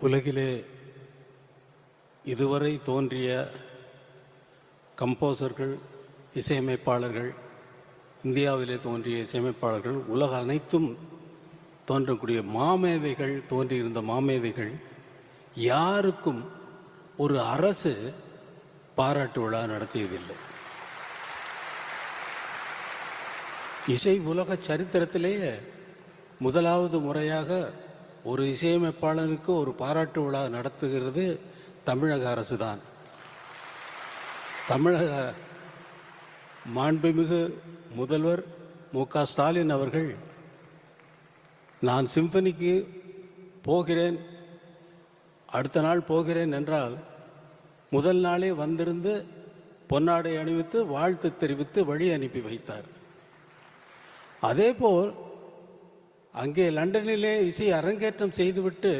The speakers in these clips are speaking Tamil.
உலகிலே இதுவரை தோன்றிய கம்போசர்கள் இசையமைப்பாளர்கள் இந்தியாவிலே தோன்றிய இசையமைப்பாளர்கள் உலக அனைத்தும் தோன்றக்கூடிய மாமேதைகள் தோன்றியிருந்த மாமேதைகள் யாருக்கும் ஒரு அரசு பாராட்டு விழா நடத்தியதில்லை. இசை உலக சரித்திரத்திலேயே முதலாவது முறையாக ஒரு இசையமைப்பாளனுக்கு ஒரு பாராட்டு விழா நடத்துகிறது தமிழக அரசு தான் தமிழக மாண்புமிகு முதல்வர் மு க ஸ்டாலின் அவர்கள் நான் சிம்பனிக்கு போகிறேன் அடுத்த நாள் போகிறேன் என்றால் முதல் நாளே வந்திருந்து பொன்னாடை அணிவித்து வாழ்த்து தெரிவித்து வழி அனுப்பி வைத்தார். அதேபோல் அங்கே லண்டனிலே இசை அரங்கேற்றம் செய்துவிட்டு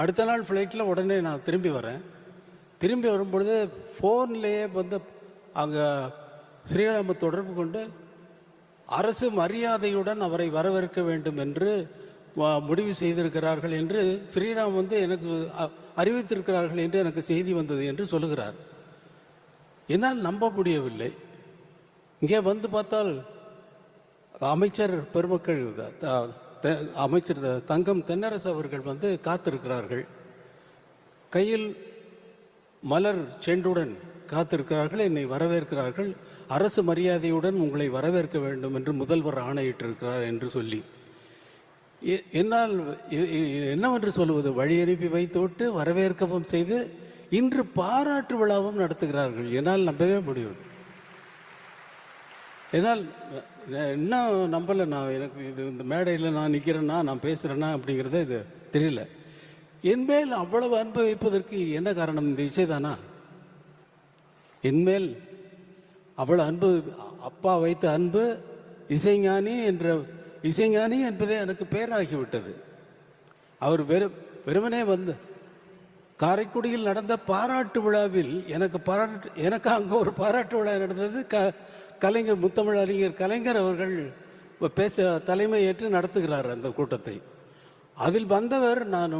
அடுத்த நாள் ஃப்ளைட்டில் உடனே நான் திரும்பி வரேன். திரும்பி வரும்பொழுது ஃபோன்லேயே வந்து அங்கே ஸ்ரீராம தொடர்பு கொண்டு அரசு மரியாதையுடன் அவரை வரவேற்க வேண்டும் என்று முடிவு செய்திருக்கிறார்கள் என்று ஸ்ரீராம் வந்து எனக்கு அறிவித்திருக்கிறார்கள் என்று எனக்கு செய்தி வந்தது என்று சொல்லுகிறார். என்னால் நம்ப முடியவில்லை. இங்கே வந்து பார்த்தால் அமைச்சர் பெருமக்கள் அமைச்சர் த- தங்கம் தென்னரசு அவர்கள் வந்து காத்திருக்கிறார்கள். கையில் மலர் செண்டுடன் காத்திருக்கிறார்கள் என்னை வரவேற்கிறார்கள். அரசு மரியாதையுடன் உங்களை வரவேற்க வேண்டும் என்று முதல்வர் ஆணையிட்டிருக்கிறார் என்று சொல்லி. எ- என்னால் என்னவென்று சொல்லுவது வழி அனுப்பி வைத்துவிட்டு வரவேற்கவும் செய்து இன்று பாராட்டு விழாவும் நடத்துகிறார்கள். என்னால் நம்பவே முடியும் என்னால் இன்னும் நம்பலை நான் எனக்கு இது இந்த மேடையில் நான் நிற்கிறேன்னா நான் பேசுகிறேன்னா அப்படிங்கிறத இது தெரியல. என்மேல் அவ்வளவு அன்பு வைப்பதற்கு என்ன காரணம்? இந்த இசைதானா என்மேல் அவ்வளவு அன்பு அப்பா வைத்த அன்பு இசைஞானி என்ற இசைஞானி என்பதே எனக்கு பேராகிவிட்டது. அவர் வெறும் வெறுமனே வந்து காரைக்குடியில் நடந்த பாராட்டு விழாவில் எனக்கு பாராட்டு எனக்கு அங்கே ஒரு பாராட்டு விழா நடந்தது. க கலைஞர் முத்தமிழ் அறிஞர் கலைஞர் அவர்கள் பேச தலைமை ஏற்று நடத்துகிறார் அந்த கூட்டத்தை. அதில் வந்தவர் நான்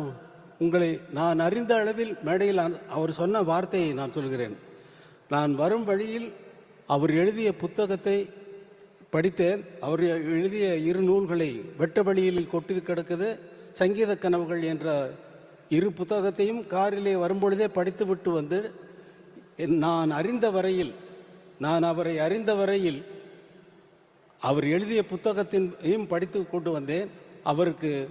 உங்களை நான் அறிந்த அளவில் மேடையில் அவர் சொன்ன வார்த்தையை நான் சொல்கிறேன். நான் வரும் வழியில் அவர் எழுதிய புத்தகத்தை படித்தேன். அவர் எழுதிய இரு நூல்களை வெட்ட வழியில் கொட்டி கிடக்குது. சங்கீத கனவுகள் என்ற இரு புத்தகத்தையும் காரிலே வரும்பொழுதே படித்து விட்டு வந்து என் நான் அறிந்த வரையில் நான் அவரை அறிந்த வரையில் அவர் எழுதிய புத்தகத்தையும் படித்து கொண்டு வந்தேன். அவருக்கு